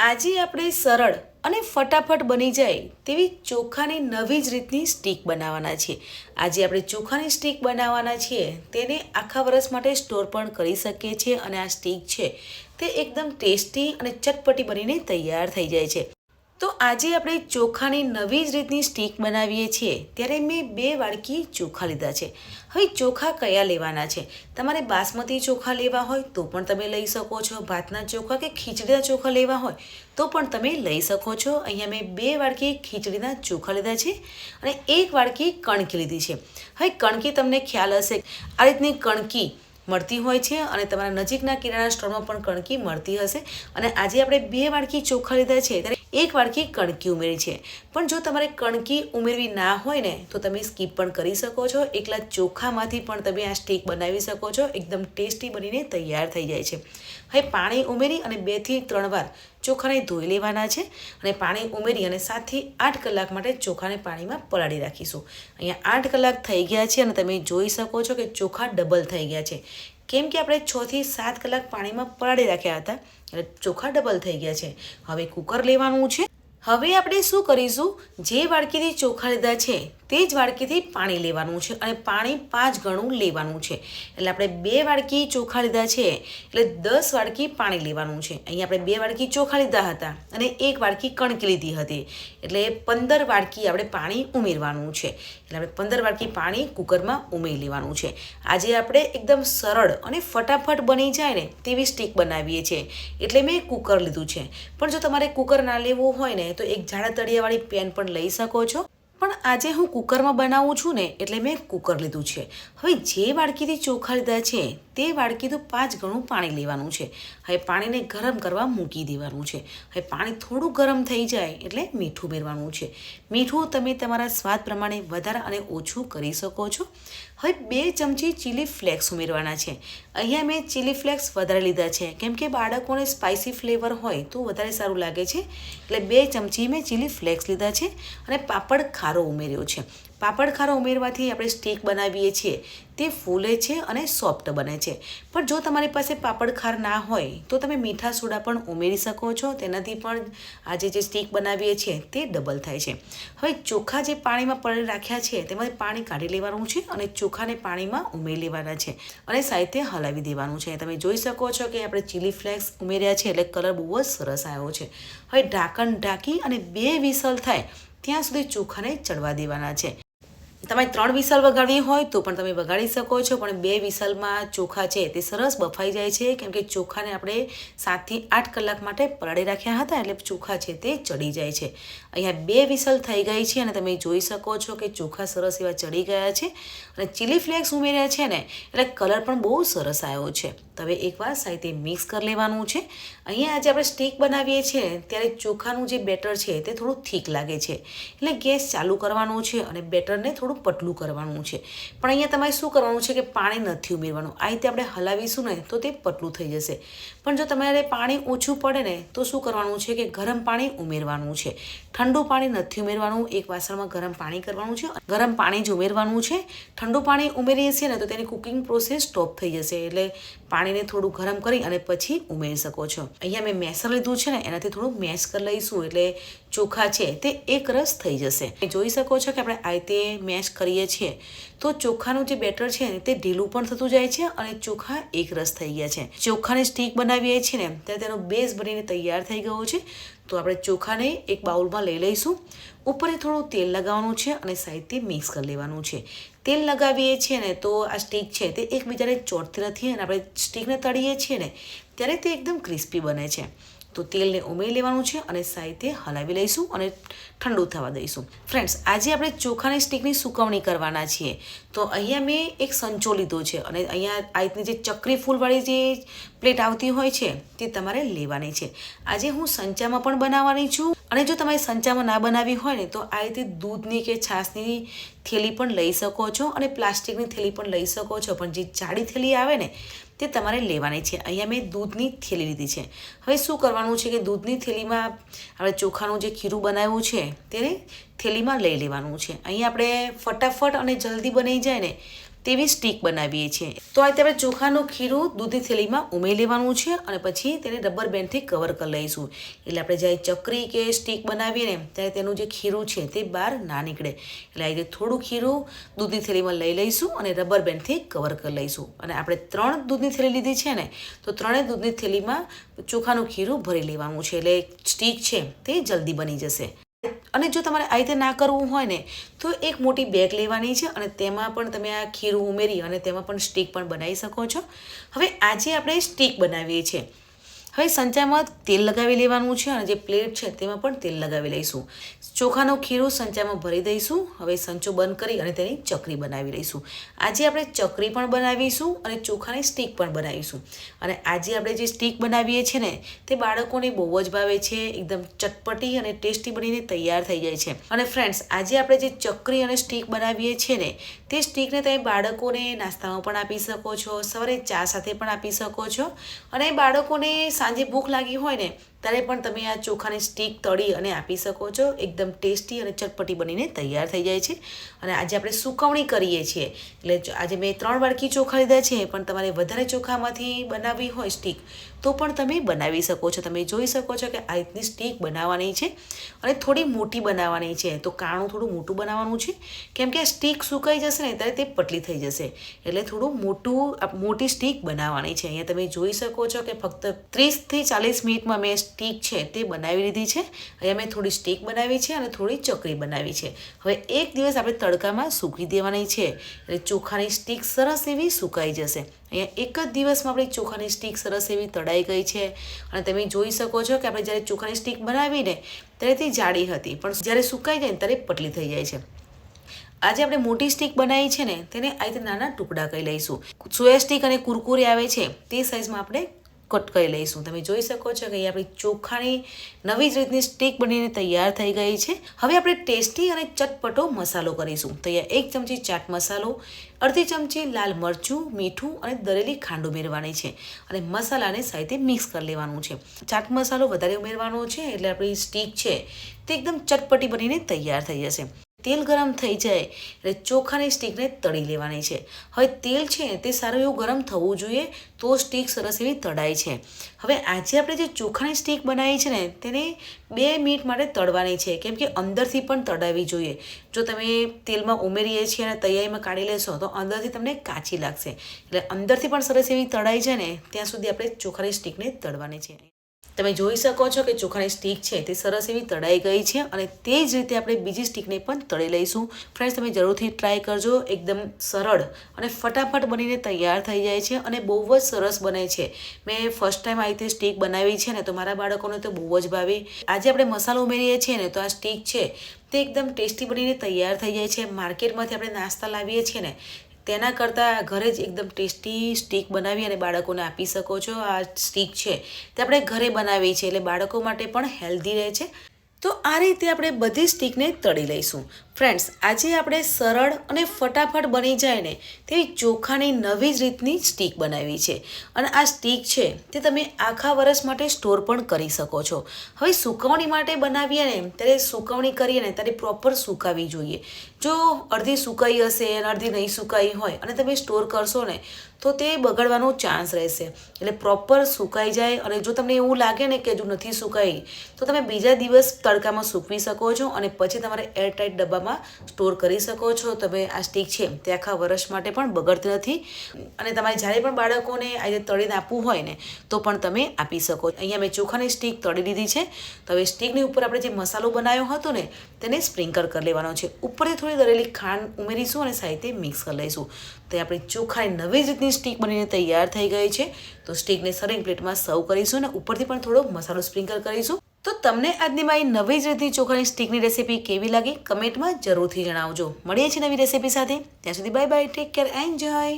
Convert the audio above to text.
આજે આપણે સરળ અને ફટાફટ બની જાય તેવી ચોખાની નવી જ રીતની સ્ટીક બનાવવાના છીએ. આજે આપણે ચોખાની સ્ટીક બનાવવાના છીએ. તેને આખા વર્ષ માટે સ્ટોર પણ કરી શકીએ છીએ અને આ સ્ટીક છે તે એકદમ ટેસ્ટી અને ચટપટી બનીને તૈયાર થઈ જાય છે. તો આજે આપણે ચોખાની નવી જ રીતની સ્ટીક બનાવીએ છીએ. ત્યારે મેં બે વાડકી ચોખા લીધા છે. હવે ચોખા કયા લેવાના છે? તમારે બાસમતી ચોખા લેવા હોય તો પણ તમે લઈ શકો છો. ભાતના ચોખા કે ખીચડીના ચોખા લેવા હોય તો પણ તમે લઈ શકો છો. અહીંયા મેં બે વાડકી ખીચડીના ચોખા લીધા છે અને એક વાડકી કણકી લીધી છે. હવે કણકી તમને ખ્યાલ હશે, આ રીતની કણકી મળતી હોય છે અને તમારા નજીકના કિરાણા સ્ટોરમાં પણ કણકી મળતી હશે. અને આજે આપણે બે વાડકી ચોખા લીધા છે. ત્યારે એક વાડકી કણકી ઉમેરી છે. પણ જો તમારે કણકી ઉમેરવી ના હોય ને, તો તમે સ્કીપ પણ કરી શકો છો. એકલા ચોખામાંથી પણ તમે આ સ્ટીક બનાવી શકો છો. એકદમ ટેસ્ટી બનીને તૈયાર થઈ જાય છે. હવે પાણી ઉમેરી અને બેથી ત્રણ વાર ચોખાને ધોઈ લેવાના છે અને પાણી ઉમેરી અને સાતથી આઠ કલાક માટે ચોખાને પાણીમાં પલાળી રાખીશું. અહીંયા આઠ કલાક થઈ ગયા છે અને તમે જોઈ શકો છો કે ચોખા ડબલ થઈ ગયા છે. કેમ કે આપણે છથી સાત કલાક પાણીમાં પલાળી રાખ્યા હતા, એટલે ચોખા ડબલ થઈ ગયા છે. હવે કુકર લેવાનું છે. હવે આપણે શું કરીશું? જે વાડકીથી ચોખા લીધા છે તે જ વાડકીથી પાણી લેવાનું છે અને પાણી પાંચ ગણું લેવાનું છે. એટલે આપણે બે વાડકી ચોખા લીધા છે, એટલે દસ વાડકી પાણી લેવાનું છે. અહીંયા આપણે બે વાડકી ચોખા લીધા હતા અને એક વાડકી કણકી લીધી હતી. એટલે પંદર વાડકી આપણે પાણી ઉમેરવાનું છે. એટલે આપણે પંદર વાડકી પાણી કુકરમાં ઉમેરી લેવાનું છે. આજે આપણે એકદમ સરળ અને ફટાફટ બની જાય ને તેવી સ્ટીક બનાવીએ છીએ. એટલે મેં કુકર લીધું છે. પણ જો તમારે કુકર ના લેવું હોય ને, તો એક જાડા તળિયાવાળી પેન પણ લઈ શકો છો. પણ આજે હું કુકરમાં બનાવું છું ને એટલે મેં કુકર લીધું છે. હવે જે વાડકીથી ચોખા લીધા છે, તે વાડકીથી પાંચ ગણું પાણી લેવાનું છે. હવે પાણીને ગરમ કરવા મૂકી દેવાનું છે. હવે પાણી થોડું ગરમ થઈ જાય એટલે મીઠું ઉમેરવાનું છે. મીઠું તમે તમારા સ્વાદ પ્રમાણે વધારે અને ઓછું કરી શકો છો. હવે બે ચમચી ચીલી ફ્લેક્સ ઉમેરવાના છે. અહીંયા મેં ચીલી ફ્લેક્સ વધારે લીધા છે. કેમ કે બાળકોને સ્પાઇસી ફ્લેવર હોય તો વધારે સારું લાગે છે. એટલે બે ચમચી મેં ચીલી ફ્લેક્સ લીધા છે અને પાપડ ખારો ઉમેર્યો છે. પાપડ ખારો ઉમેરવાથી આપણે સ્ટીક બનાવીએ છીએ. તે ફૂલે છે અને સોફ્ટ બને છે. પણ જો તમારી પાસે પાપડ ખાર ના હોય, તો તમે મીઠા સોડા પણ ઉમેરી શકો છો. તેનાથી પણ આજે જે સ્ટીક બનાવીએ છીએ, તે ડબલ થાય છે. હવે ચોખા જે પાણીમાં પડી રાખ્યા છે, તેમાંથી પાણી કાઢી લેવાનું છે અને ચોખાને પાણીમાં ઉમેરી લેવાના છે અને સાહિત્ય હલાવી દેવાનું છે. તમે જોઈ શકો છો કે આપણે ચીલી ફ્લેક્સ ઉમેર્યા છે, એટલે કલર બહુ જ સરસ આવ્યો છે. હવે ઢાંકણ ઢાંકી અને બે વિસલ થાય, ત્યાં સુધી ચોખાને ચડવા દેવાના છે. તમે ત્રણ વિસલ વગાડવી હોય તો પણ તમે વગાડી શકો છો, પણ બે વિસલમાં ચોખા છે તે સરસ બફાઈ જાય છે, કેમ કે ચોખાને આપણે સાતથી આઠ કલાક માટે પલાળી રાખ્યા હતા એટલે ચોખા છે તે ચડી જાય છે. અહીંયા બે વિસલ થઈ ગઈ છે અને તમે જોઈ શકો છો કે ચોખા સરસ એવા ચડી ગયા છે અને ચીલી ફ્લેક્સ ઉમેર્યા છે ને, એટલે કલર પણ બહુ સરસ આવ્યો છે. હવે એકવાર સાહિત્ય મિક્સ કરી લેવાનું છે. અહીંયા આજે આપણે સ્ટીક બનાવીએ છીએ, ત્યારે ચોખાનું જે બેટર છે તે થોડું થીક લાગે છે. એટલે ગેસ ચાલુ કરવાનું છે અને બેટરને થોડું પતલું કરવાનું છે. પણ અહીંયા તમારે શું કરવાનું છે કે પાણી નથી ઉમેરવાનું. આ રીતે આપણે હલાવીશું ને તો તે પતલું થઈ જશે. પણ જો તમારે પાણી ઓછું પડે ને તો શું કરવાનું છે કે ગરમ પાણી ઉમેરવાનું છે. ઠંડુ પાણી નથી ઉમેરવાનું. એક વાસણમાં ગરમ પાણી કરવાનું છે. ગરમ પાણી જ ઉમેરવાનું છે. ઠંડુ પાણી ઉમેરીએ છીએ ને તો તેની કુકિંગ પ્રોસેસ સ્ટોપ થઈ જશે. એટલે પાણીને થોડું ગરમ કરી અને પછી ઉમેરી શકો છો. અહીંયા મેં મેસર લીધું છે ને, એનાથી થોડું મેશ કરી લઈશું, એટલે ચોખા છે તે એક રસ થઈ જશે. જોઈ શકો છો કે આપણે આ રીતે મેશ કરીએ છીએ. તો ચોખાનું જે બેટર છે તે ઢીલું પણ થતું જાય છે અને ચોખા એક રસ થઈ ગયા છે. ચોખાની સ્ટીક બનાવીએ છીએ ને, ત્યારે તેનો બેઝ બનીને તૈયાર થઈ ગયો છે. તો આપણે ચોખાને એક બાઉલમાં લઈ લઈશું. ઉપર થોડું તેલ લગાવવાનું છે અને સાઈડથી મિક્સ કરી લેવાનું છે. તેલ લગાવીએ છીએ ને તો આ સ્ટીક છે તે એકબીજાને ચોટતી નથી અને આપણે સ્ટીકને તળીએ છીએ ને ત્યારે તે એકદમ ક્રિસ્પી બને છે. તો તેલને ઉમેરી લેવાનું છે અને સાહિત્ય હલાવી લઈશું અને ઠંડુ થવા દઈશું. ફ્રેન્ડ્સ, આજે આપણે ચોખાની સ્ટીકની સુકવણી કરવાના છીએ. તો અહીંયા મેં એક સંચો લીધો છે અને અહીંયા આ રીતની જે ચક્રી ફૂલવાળી જે પ્લેટ આવતી હોય છે તે તમારે લેવાની છે. આજે હું સંચામાં પણ બનાવવાની છું. અને જો તમારે સંચામાં ના બનાવી હોય ને, તો આ રીતે દૂધની કે છાશની થેલી પણ લઈ શકો છો અને પ્લાસ્ટિકની થેલી પણ લઈ શકો છો. પણ જે જાડી થેલી આવે ને, તે તમારે લેવાની છે. અહીંયા મેં દૂધની થેલી લીધી છે. હવે શું કરવાનું છે કે દૂધની થેલીમાં આપણે ચોખાનું જે ખીરું બનાવ્યું છે, તેને થેલીમાં લઈ લેવાનું છે. અહીં આપણે ફટાફટ અને જલ્દી બની જાય ને તેવી સ્ટીક બનાવીએ છીએ. તો આ આપણે ચોખાનું ખીરું દૂધની થેલીમાં ઉમેરી લેવાનું છે અને પછી તેને રબર બેન્ડથી કવર કરી લઈશું. એટલે આપણે જ્યારે ચકરી કે સ્ટીક બનાવીએ ને, ત્યારે તેનું જે ખીરું છે તે બહાર ના નીકળે. એટલે આ રીતે થોડું ખીરું દૂધની થેલીમાં લઈ લઈશું અને રબર બેન્ડથી કવર કરી લઈશું. અને આપણે ત્રણ દૂધની થેલી લીધી છે ને, તો ત્રણેય દૂધની થેલીમાં ચોખાનું ખીરું ભરી લેવાનું છે. એટલે સ્ટીક છે તે જલ્દી બની જશે. અને જો તમારે આ રીતે ના કરવું હોય ને, તો એક મોટી બેગ લેવાની છે અને તેમાં પણ તમે આ ખીરું ઉમેરી અને તેમાં પણ સ્ટીક પણ બનાવી શકો છો. હવે આજે આપણે સ્ટીક બનાવીએ છીએ. હવે સંચામાં તેલ લગાવી લેવાનું છે અને જે પ્લેટ છે તેમાં પણ તેલ લગાવી લઈશું. ચોખાનું ખીરું સંચામાં ભરી દઈશું. હવે સંચો બંધ કરી અને તેની ચકરી બનાવી લઈશું. આજે આપણે ચકરી પણ બનાવીશું અને ચોખાની સ્ટીક પણ બનાવીશું. અને આજે આપણે જે સ્ટીક બનાવીએ છીએ ને, તે બાળકોને બહુ જ ભાવે છે, એકદમ ચટપટી અને ટેસ્ટી બનીને તૈયાર થઈ જાય છે. અને ફ્રેન્ડ્સ આજે આપણે જે ચકરી અને સ્ટીક બનાવીએ છીએ ને, તે સ્ટીકને તમે બાળકોને નાસ્તામાં પણ આપી શકો છો, સવારે ચા સાથે પણ આપી શકો છો. અને બાળકોને સાંજે ભૂખ લાગી હોય ને, ત્યારે પણ તમે આ ચોખાની સ્ટીક તળી અને આપી શકો છો. એકદમ ટેસ્ટી અને ચટપટી બનીને તૈયાર થઈ જાય છે. અને આજે આપણે સુકવણી કરીએ છીએ. એટલે આજે મેં ત્રણ વાડકી ચોખા લીધા છે, પણ તમારે વધારે ચોખામાંથી બનાવવી હોય સ્ટીક તો પણ તમે બનાવી શકો છો. તમે જોઈ શકો છો કે આ રીતની સ્ટીક બનાવવાની છે અને થોડી મોટી બનાવવાની છે. તો કાણું થોડું મોટું બનાવવાનું છે. કેમ કે આ સ્ટીક સુકાઈ જશે ને ત્યારે તે પતલી થઈ જશે. એટલે થોડું મોટું મોટી સ્ટીક બનાવવાની છે. અહીંયા તમે જોઈ શકો છો કે ફક્ત ત્રીસથી ચાલીસ મિનિટમાં મેં સ્ટીક છે તે બનાવી લીધી છે. અહીંયા મેં થોડી સ્ટીક બનાવી છે. અને થોડી ચકરી બનાવી છે. હવે એક દિવસ આપણે તડકામાં સૂકી દેવાની છે. એટલે ચોખાની સ્ટીક સરસ એવી સુકાઈ જશે. અહીંયા એક જ દિવસમાં આપણી ચોખાની સ્ટીક સરસ એવી તળાઈ ગઈ છે. અને તમે જોઈ શકો છો કે આપણે જ્યારે ચોખાની સ્ટીક બનાવીને ત્યારે તે જાડી હતી. પણ જ્યારે સુકાઈ ને ત્યારે પટલી થઈ જાય છે. આજે આપણે મોટી સ્ટીક બનાવી છે ને તેને આ રીતે નાના ટુકડા કરી લઈશું. સોયા સ્ટીક અને કુરકુરે આવે છે તે સાઇઝમાં આપણે કટ કરી લઈશું. તમે જોઈ શકો છો કે આપણી ચોખાની નવી જ રીતની સ્ટીક બનીને તૈયાર થઈ ગઈ છે. હવે આપણે ટેસ્ટી અને ચટપટો મસાલો કરીશું. તો અહીંયા એક ચમચી ચાટ મસાલો, અડધી ચમચી લાલ મરચું, મીઠું અને દરેલી ખાંડ ઉમેરવાની છે. અને મસાલાને સાથે મિક્સ કરી લેવાનું છે. ચાટ મસાલો વધારે ઉમેરવાનો છે એટલે આપણી સ્ટીક છે તે એકદમ ચટપટી બનીને તૈયાર થઈ જશે. તેલ ગરમ થઈ જાય એટલે ચોખાની સ્ટીકને તળી લેવાની છે. હવે તેલ છે તે સારું એવું ગરમ થવું જોઈએ તો સ્ટીક સરસ એવી તળાય છે. હવે આજે આપણે જે ચોખાની સ્ટીક બનાવી છે ને તેને બે મિનિટ માટે તળવાની છે કેમ કે અંદરથી પણ તળાવવી જોઈએ. જો તમે તેલમાં ઉમેરીએ છીએ અને તૈયારીમાં કાઢી લેશો તો અંદરથી તમને કાચી લાગશે. એટલે અંદરથી પણ સરસ એવી તળાઈ છે ને ત્યાં સુધી આપણે ચોખાની સ્ટીકને તળવાની છે. તમે જોઈ શકો છો કે ચોખાની સ્ટીક છે તે સરસ એવી તળાઈ ગઈ છે અને તે જ રીતે આપણે બીજી સ્ટીકને પણ તળી લઈશું. ફ્રેન્ડ્સ, તમે જરૂરથી ટ્રાય કરજો. એકદમ સરળ અને ફટાફટ બનીને તૈયાર થઈ જાય છે અને બહુ જ સરસ બને છે. મેં ફર્સ્ટ ટાઈમ આવી રીતે સ્ટીક બનાવી છે ને તો મારા બાળકોને તો બહુ જ ભાવી. આજે આપણે મસાલો ઉમેરીએ છીએ ને તો આ સ્ટીક છે તે એકદમ ટેસ્ટી બનીને તૈયાર થઈ જાય છે. માર્કેટમાંથી આપણે નાસ્તા લાવીએ છીએ ને તેના કરતાં ઘરે જ એકદમ ટેસ્ટી સ્ટીક બનાવી અને બાળકોને આપી શકો છો. આ સ્ટીક છે તે આપણે ઘરે બનાવી છે એટલે બાળકો માટે પણ હેલ્ધી રહે છે. તો આ રીતે આપણે બધી સ્ટીકને તળી લઈશું. ફ્રેન્ડ્સ આજે આપણે સરળ અને ફટાફટ બની જાય ને તેવી ચોખાની નવી જ રીતની સ્ટીક બનાવી છે. અને આ સ્ટીક છે તે તમે આખા વર્ષ માટે સ્ટોર પણ કરી શકો છો. હવે સુકવણી માટે બનાવીએ ને ત્યારે સુકવણી કરીએ ને ત્યારે પ્રોપર સુકાવી જોઈએ. જો અડધી સુકાઈ હશે અને અડધી નહીં સુકાઈ હોય અને તમે સ્ટોર કરશો ને, તો તે બગડવાનો ચાન્સ રહેશે. એટલે પ્રોપર સુકાઈ જાય અને જો તમને એવું લાગે ને કે હજુ નથી સુકાઈ, તો તમે બીજા દિવસ તડકામાં સૂકવી શકો છો અને પછી તમારે એરટાઈટ ડબ્બામાં સ્ટોર કરી શકો છો. તમે આ સ્ટીક છે તે આખા વર્ષ માટે પણ બગડતી નથી. અને તમારે જ્યારે પણ બાળકોને આજે તળીને આપવું હોય ને, તો પણ તમે આપી શકો. અહીંયા મેં ચોખાની સ્ટીક તળી લીધી છે. તો હવે સ્ટીકની ઉપર આપણે જે મસાલો બનાવ્યો હતો ને, તેને સ્પ્રિંકલ કરી લેવાનો છે. ઉપરથી થોડી દરેલી ખાંડ ઉમેરીશું અને સાથે મિક્સ કરી લઈશું. તો આપણી ચોખાની નવી રીતની સ્ટીક બનીને તૈયાર થઈ ગઈ છે. તો સ્ટીકને સરિંગ પ્લેટમાં સર્વ કરીશું અને ઉપરથી પણ થોડો મસાલો સ્પ્રિંકલ કરીશું. તો તમને આજની મારી નવી જ રીતની ચોખાની સ્ટીકની રેસીપી કેવી લાગી? કમેન્ટમાં જરૂરથી જણાવજો. મળીએ છીએ નવી રેસીપી સાથે. ત્યાં સુધી bye bye take care enjoy